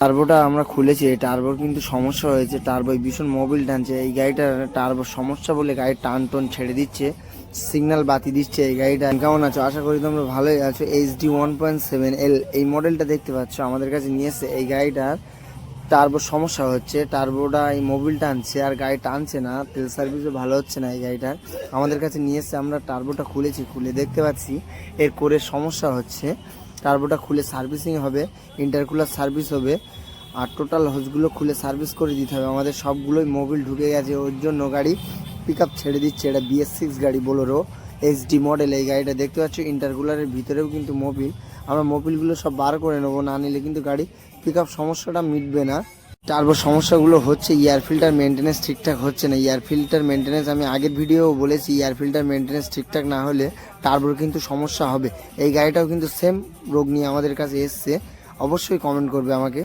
টার্বোটা আমরা খুলেছি, এই টার্বোর কিন্তু সমস্যা হয়েছে। টার্বো ভীষণ মোবিল টানছে। এই গাড়িটার টার্বোর সমস্যা বলে গাড়ি টান টন ছেড়ে দিচ্ছে। সিগন্যাল বাতি দিচ্ছে এই গাড়িটা। কেমন আছো? আশা করি তোমরা ভালোই আছো। H D one point seven L এই মডেলটা দেখতে পাচ্ছ। আমাদের কাছে নিয়ে এসে এই গাড়িটার টার্বোর সমস্যা হচ্ছে টার্বোটা এই মোবিল টানছে আর গাড়ি টানছে না, তেল সার্ভিসও ভালো হচ্ছে না এই গাড়িটার আমাদের কাছে নিয়ে এসে আমরা টার্বোটা খুলেছি, খুলে দেখতে পাচ্ছি। এর করে সমস্যা হচ্ছে টার্বোটা খুলে সার্ভিসিং হবে ইন্টারকুলার সার্ভিস হবে, আর টোটাল হোসগুলো খুলে সার্ভিস করে দিতে হবে। আমাদের সবগুলোই মোবিল ঢুকে গেছে, ওর জন্য গাড়ি পিক ছেড়ে দিচ্ছে। এটা বিএস সিক্স গাড়ি বোলোরো এইচডি মডেল এই গাড়িটা দেখতে পাচ্ছ ইন্টারকুলারের ভিতরেও কিন্তু মোবিল আমরা মোবিলগুলো সব বার করে নেব, না নিলে কিন্তু গাড়ি পিক সমস্যাটা মিটবে না। টার্বো সমস্যাগুলো হচ্ছে এয়ার ফিল্টার মেনটেন্যান্স ঠিকঠাক হচ্ছে না। এয়ার ফিল্টার মেনটেন্যান্স আমি আগের ভিডিও বলেছি এয়ার ফিল্টার মেনটেন্যান্স ঠিকঠাক না হলে টার্বোর কিন্তু সমস্যা হবে। এই গাড়িটাও কিন্তু সেম রোগ নিয়ে আমাদের কাছে এসছে। অবশ্যই কমেন্ট করবে আমাকে।